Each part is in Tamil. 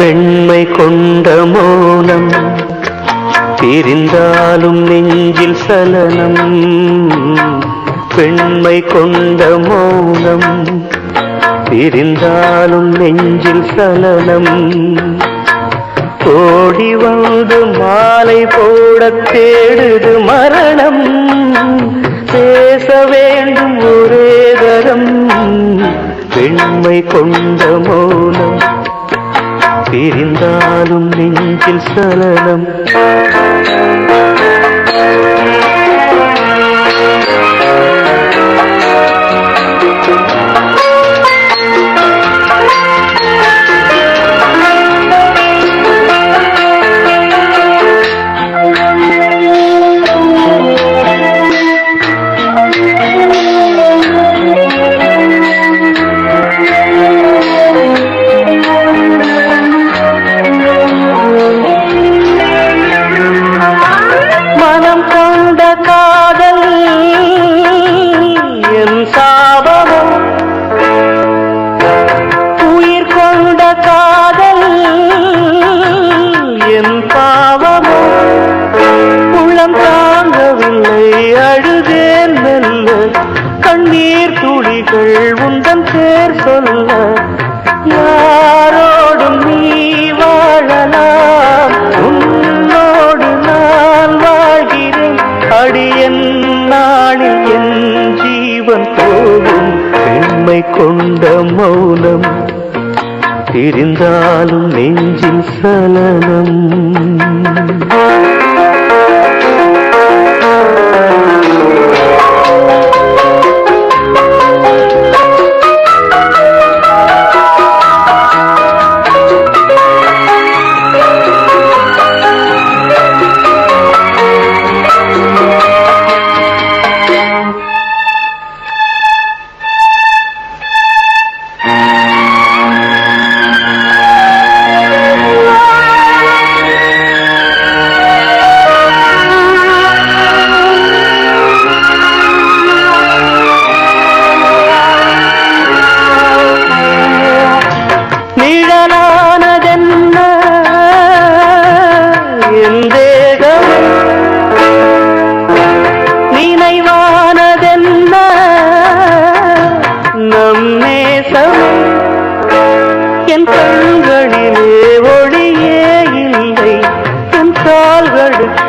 பெண்மை கொண்ட மௌனம் பிரிந்தாலும் நெஞ்சில் சலனம் பெண்மை கொண்ட மௌனம் பிரிந்தாலும் நெஞ்சில் சலனம். ஓடி வந்து மாலை போட தேடுது மரணம் பேச வேண்டும் ஒரே தரம் பெண்மை கொண்ட மௌனம். பிரிந்தாலும் நெஞ்சில் சலனம் கொண்ட மௌனம் பிரிந்தாலும் நெஞ்சில் சலனம்.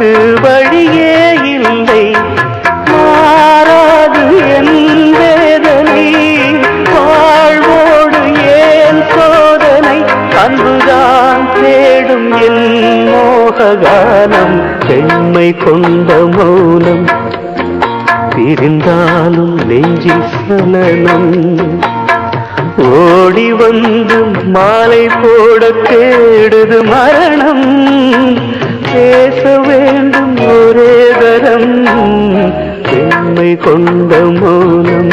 கால்களுக்கு வழியே இல்லை. மாறாது என் வேதனை. வாழ்வோடு ஏன் சோதனை? அன்புதான் தேடும் என் மோககானம். பெண்மை கொண்ட மௌனம். பிரிந்தாலும் நெஞ்சில் சலனம். ஓடி வந்து மாலை போட தேடுது மரணம். கொண்ட மௌனம்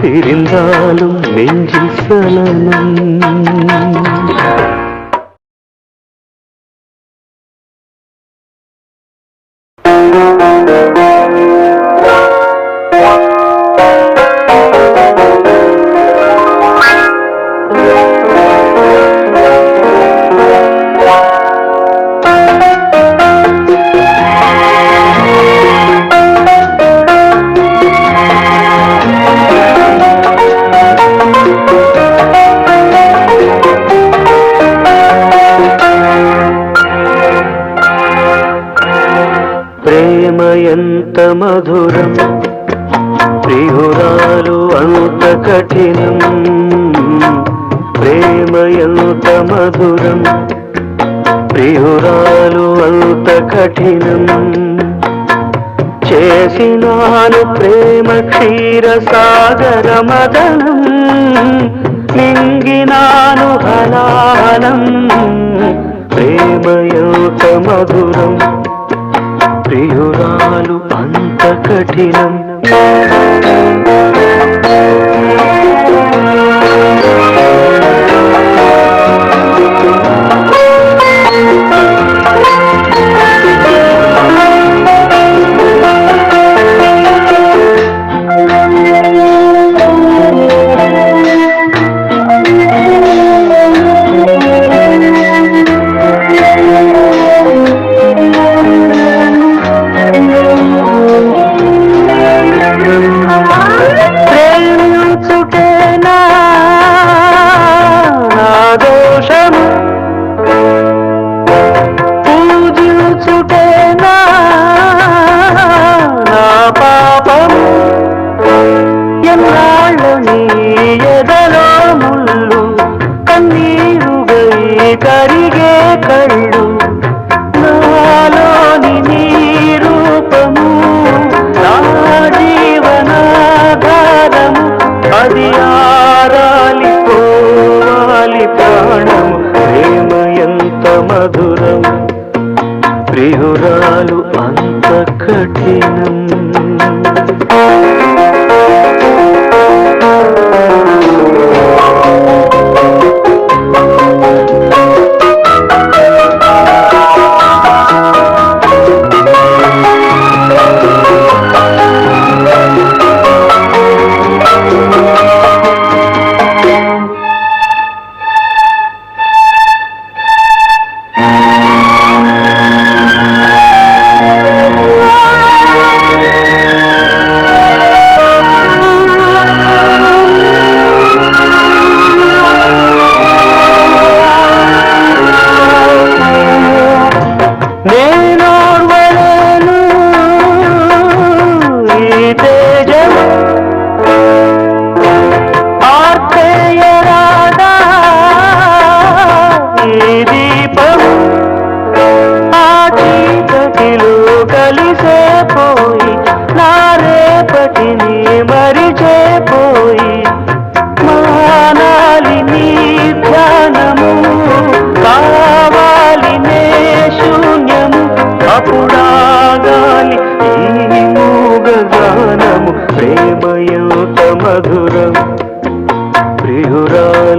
பிரிந்தாலும் நெஞ்சில் சலனம் ప్రేమ ఎంత మధురం ప్రియురాలు అంత కఠినం. ప్రేమ ఎంత మధురం ప్రియురాలు అంత కఠినం. చేసినాను ప్రేమ క్షీర సాగర మదనం నింగినాను హలాలం ప్రేమ ఎంత మధురం ప్రియురాలు అంత కఠినం.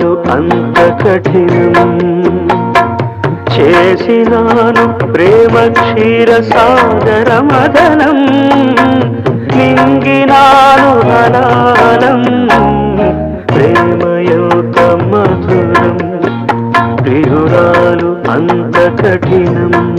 చేసినాను అంత కఠినం చేసినాను ప్రేమ క్షీర సాగర మదనం నింగినాను అనాలం ప్రేమయోత మధురం ప్రియురాలు అంత కఠినం.